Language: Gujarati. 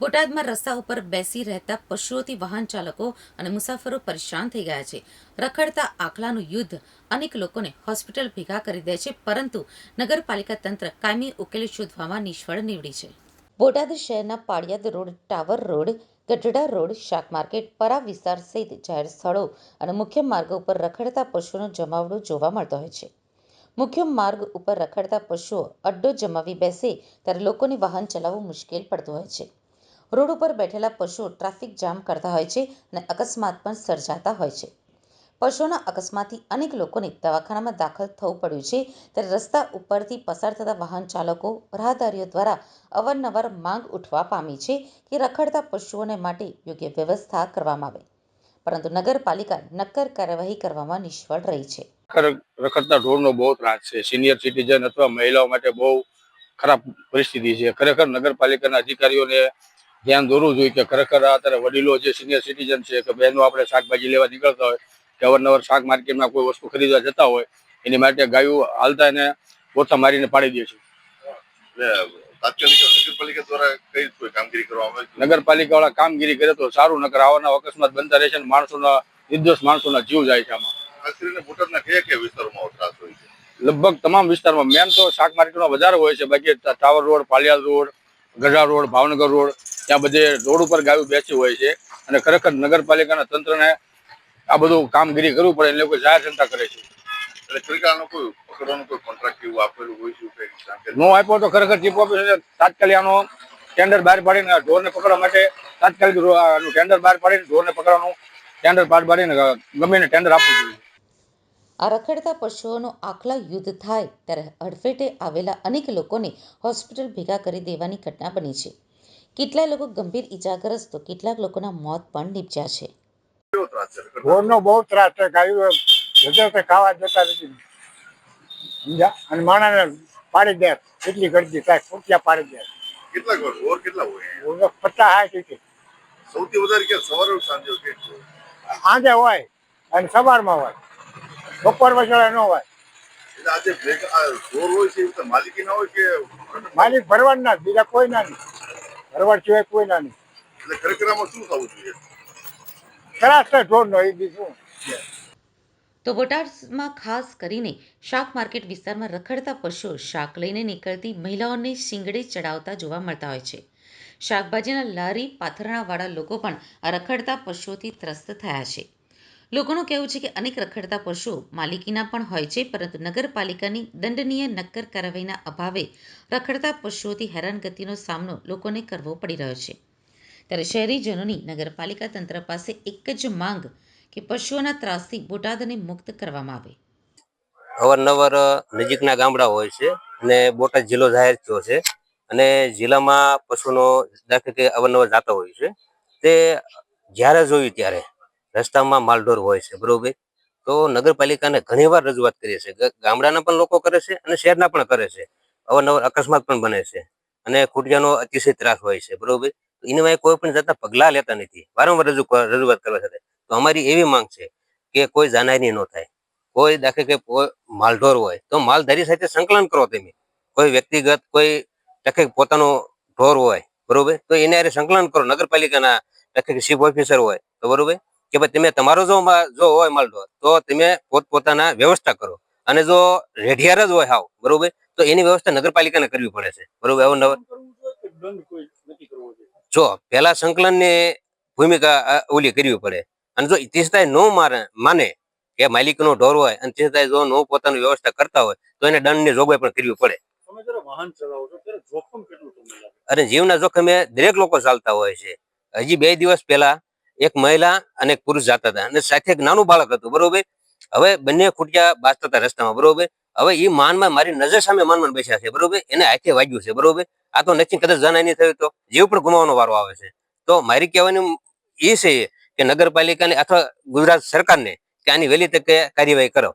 બોટાદમાં રસ્તા ઉપર બેસી રહેતા પશુઓથી વાહન ચાલકો અને મુસાફરો પરેશાન થઈ ગયા છે. રખડતા આખલાનું યુદ્ધ અનેક લોકોને હોસ્પિટલ ભેગા કરી દે છે, પરંતુ નગરપાલિકા તંત્ર કાયમી ઉકેલ શોધવામાં નિષ્ફળ નીવડી છે. બોટાદ શહેરના Paliyad road, tower road, Gadhada road, શાક માર્કેટ, પરા વિસ્તાર સહિત જાહેર સ્થળો અને મુખ્ય માર્ગો ઉપર રખડતા પશુઓનો જમાવડો જોવા મળતો હોય છે. મુખ્ય માર્ગ ઉપર રખડતા પશુઓ અડ્ડો જમાવી બેસે ત્યારે લોકોને વાહન ચલાવવું મુશ્કેલ પડતું હોય છે. રોડ ઉપર બેઠેલા પશુઓ ટ્રાફિક જામ કરતા હોય છે અને અકસ્માત પણ સર્જાતા હોય છે. પશુઓના અકસ્માતથી અનેક લોકોને દવાખાનામાં દાખલ થવું પડ્યું છે. ત્યારે રસ્તા ઉપરથી પસાર થતા વાહન ચાલકો રાહદારીઓ દ્વારા અવારનવાર માંગ ઉઠવા પામી છે કે રખડતા પશુઓને માટે યોગ્ય વ્યવસ્થા કરવામાં આવે. પરંતુ નગરપાલિકા નક્કર કાર્યવાહી કરવામાં નિષ્ફળ રહી છે. રખડતા ઢોરનો બહુ ત્રાસ છે. સિનિયર સિટીઝન અથવા મહિલાઓ માટે બહુ ખરાબ પરિસ્થિતિ છે. ખરેખર નગરપાલિકાના અધિકારીઓને ધ્યાન દોરવું જોઈએ કે ખરેખર અત્યારે વડીલો જે સિનિયર સિટીઝન છે કે બહેનો આપણે શાકભાજી લેવા નીકળતા હોય કે અવારનવાર શાક માર્કેટમાં કોઈ વસ્તુ ખરીદવા જતા હોય એની માટે ગાયો હાલતા એને ઓછા મારીને પાડી દે છે. નગરપાલિકા વાળા કામગીરી કરે તો સારું નગર આવવાના અકસ્માત બનતા રહેશે અને માણસોના નિર્દોષ માણસોના જીવ જાય છે આમાં. લગભગ તમામ વિસ્તારમાં મેન તો શાક માર્કેટમાં વધારે હોય છે. બાકી tower road Paliyad road Gadhada road Bhavnagar road ત્યાં બધે રોડ ઉપર ગાયો બેસી હોય છે અને ખરેખર નગરપાલિકાના તંત્રને આ બધું કામગીરી કરવું પડે એ લોકો જાહેર જનતા કરે છે. એટલે કોઈ પકડવાનું કોઈ કોન્ટ્રાક્ટ આપેલું હોય છે? નો આપ્યો તો ખરેખર ચીફ ઓફિસરે તાત્કાલિક આનો ટેન્ડર બહાર પાડીને આ ઢોરને પકડવા માટે તાત્કાલિક ટેન્ડર બહાર પાડીને ઢોરને પકડવાનું ટેન્ડર બહાર પાડીને ગમે ટેન્ડર આપવું જોઈએ. આ રખડતા પશુઓનો આખલા યુદ્ધ થાય ત્યારે હડફેટે આવેલા અનેક લોકોને હોસ્પિટલ ભેગા કરી દેવાની ઘટના બની છે. કેટલાય લોકો ગંભીર ઈજાગ્રસ્ત તો કેટલાક લોકોના મોત પણ નીપજ્યા છે? ઢોરનો બહુ ત્રાસ છે ગાયો ખાવા જતા નથી. સમજ્યા? અને માણસને પાડી દે એટલી ગરજી થાય ફૂટ્યા પાડી દે. કેટલા ઘર કેટલા હોય? પચાસ હાથ છે. સૌથી વધારે કે સવારે સાંજે? સાંજે હોય અને સવારમાં હોય. બપોર વસાડે ન હોય. આજે ઢોર હોય છે માલિકી ના હોય કે માલિક ભરવાડ ના બીજા કોઈ ના નહીં. ભરવાડ સિવાય કોઈ ના નહીં. એટલે ખરેખર આમાં શું થવું જોઈએ? સરાસર ઢોર નો એ બીજું. તો બોટાદમાં ખાસ કરીને શાક માર્કેટ વિસ્તારમાં રખડતા પશુઓ શાક લઈને નીકળતી મહિલાઓને શિંગડે ચડાવતા જોવા મળતા હોય છે. શાકભાજીના લારી પાથરણાવાળા લોકો પણ આ રખડતા પશુઓથી ત્રસ્ત થયા છે. લોકોનું કહેવું છે કે અનેક રખડતા પશુઓ માલિકીના પણ હોય છે, પરંતુ નગરપાલિકાની દંડનીય નક્કર કાર્યવાહીના અભાવે રખડતા પશુઓથી હેરાનગતિનો સામનો લોકોને કરવો પડી રહ્યો છે. ત્યારે શહેરીજનોની નગરપાલિકા તંત્ર પાસે એક જ માંગ કે પશુઓના ત્રાસથી બોટાદને મુક્ત કરવામાં આવે. અવારનવાર નજીકના ગામડા હોય છે અને બોટાદ જિલ્લો જાહેર થયો છે અને જિલ્લામાં પશુનો દાખલ કે અવારનવાર જાતો હોય છે. તે જ્યારે જોયું ત્યારે રસ્તામાં માલઢોર હોય છે, બરોબર? તો નગરપાલિકાને ઘણીવાર રજૂઆત કરીએ છે ગામડાના પણ લોકો કરે છે અને શહેરના પણ કરે છે. અવારનવાર અકસ્માત પણ બને છે અને ખૂટિયાનો અતિશય ત્રાસ હોય છે, બરોબર? એની વાય કોઈ પણ જાતના પગલાં લેતા નથી. વારંવાર રજૂ રજૂઆત કરવા સાથે. તો અમારી એવી માંગ છે કે કોઈ જાનહાની ન થાય. કોઈ દાખલે કે માલઢોર હોય, તો માલધારી સાથે સંકલન કરો તમે. કોઈ વ્યક્તિગત, કોઈ દાખલે પોતાનો ઢોર હોય, બરોબર? તો એને સંકલન કરો. નગરપાલિકાના દાખલે ચીફ ઓફિસર હોય, તો બરોબર? કે ભાઈ તમે તમારો જો જો હોય માલઢોર તો તમે પોતપોતાના વ્યવસ્થા કરો. અને જો રેઢિયાર જ હોય હાવ બરોબર? તો એની વ્યવસ્થા નગરપાલિકાને કરવી પડે છે. બરોબર? અવનવર જો પેલા સંકલનની ભૂમિકા ઓલી કરવી પડે. અને જો ઇતિહાસ ન મારે માને કે માલિકનો ઢોર હોય અને તે જો નો પોતાની વ્યવસ્થા કરતા હોય તો એને દંડની જોગવાઈ પણ કરવી પડે. અને જીવના જોખમે દરેક લોકો ચાલતા હોય છે. હજી બે દિવસ પહેલા એક મહિલા અને એક પુરુષ જતા હતા અને સાથે એક નાનું બાળક હતું, બરોબર? હવે બંને ખૂટિયા બાજતા હતા રસ્તામાં, બરોબર? હવે એ માનમાં મારી નજર સામે માનમાં બેસ્યા છે, બરોબર? એને હાથે વાગ્યું છે, બરોબર? આ તો નથી કદાચ જણાય નહીં થયું તો. જીવ પણ ગુમાવવાનો વારો આવે છે. તો મારી કહેવાની એ છે કે નગરપાલિકાને અથવા ગુજરાત સરકારને કે આની વહેલી તકે કાર્યવાહી કરો.